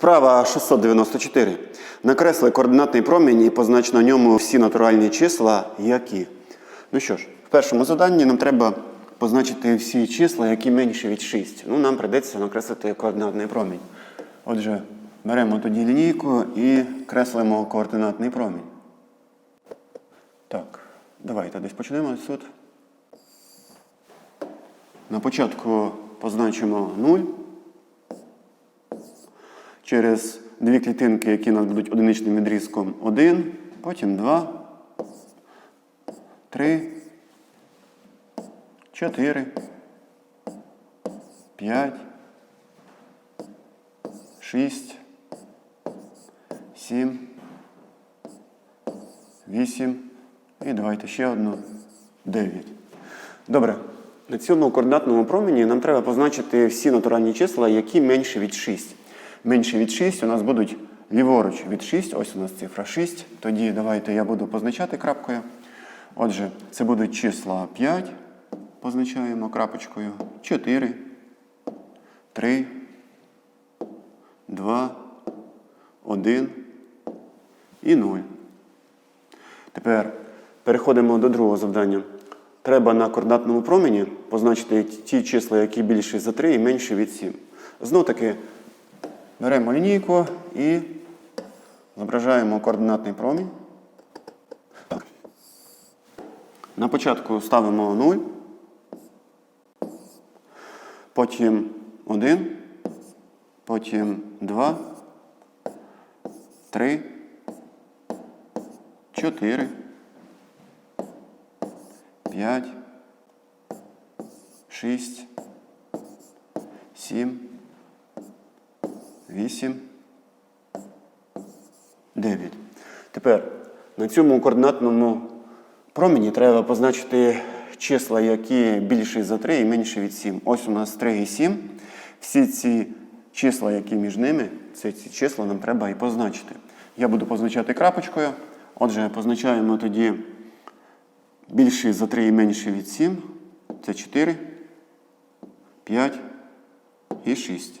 Вправа 694. Накресли координатний промінь і познач на ньому всі натуральні числа, які. Ну що ж, в першому заданні нам треба позначити всі числа, які менші від 6. Ну, нам прийдеться накреслити координатний промінь. Отже, беремо тоді лінійку і креслимо координатний промінь. Так, давайте десь почнемо тут. На початку позначимо 0. Через дві клітинки, які у нас будуть одиничним відрізком 1, потім 2, 3, 4, 5, 6, 7, 8 і давайте ще одну 9. Добре. На цьому координатному промені нам треба позначити всі натуральні числа, які менші від 6. Менше від 6 у нас будуть ліворуч від 6, ось у нас цифра 6. Тоді давайте я буду позначати крапкою. Отже, це будуть числа 5, позначаємо крапочкою, 4, 3, 2, 1 і 0. Тепер переходимо до другого завдання. Треба на координатному промені позначити ті числа, які більші за 3 і менші від 7. Знов таки беремо лінійку і зображаємо координатний промінь. На початку ставимо 0, потім 1, потім 2, 3, 4, 5, 6, 7, 8, 9. Тепер на цьому координатному промені треба позначити числа, які більші за 3 і менші від 7. Ось у нас 3 і 7. Всі ці числа, які між ними, це ці числа нам треба і позначити. Я буду позначати крапочкою. Отже, позначаємо тоді більші за 3 і менші від 7. Це 4, 5 і 6.